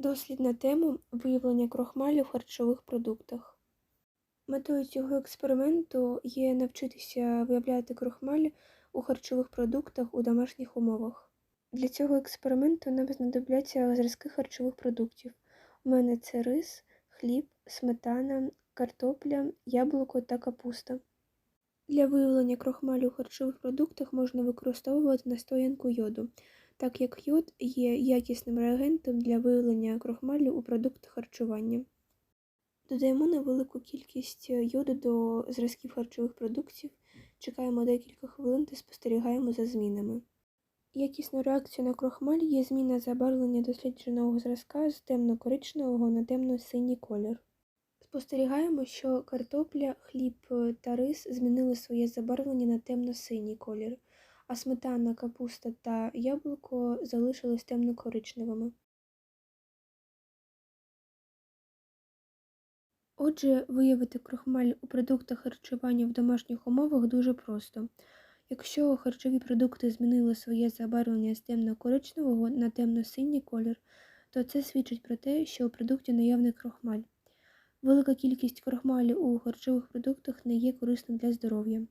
Дослід на тему виявлення крохмалю в харчових продуктах. Метою цього експерименту є навчитися виявляти крохмаль у харчових продуктах у домашніх умовах. Для цього експерименту нам знадобляться зразки харчових продуктів. У мене це рис, хліб, сметана, картопля, яблуко та капуста. Для виявлення крохмалю у харчових продуктах можна використовувати настоянку йоду, так як йод є якісним реагентом для виявлення крохмалю у продуктах харчування. Додаємо невелику кількість йоду до зразків харчових продуктів, чекаємо декілька хвилин та спостерігаємо за змінами. Якісною реакцією на крохмаль є зміна забарвлення дослідженого зразка з темно-коричневого на темно-синій колір. Спостерігаємо, що картопля, хліб та рис змінили своє забарвлення на темно-синій колір, а сметана, капуста та яблуко залишились темно-коричневими. Отже, виявити крохмаль у продуктах харчування в домашніх умовах дуже просто. Якщо харчові продукти змінили своє забарвлення з темно-коричневого на темно-синій колір, то це свідчить про те, що у продукті наявний крохмаль. Велика кількість крохмалю у харчових продуктах не є корисним для здоров'я.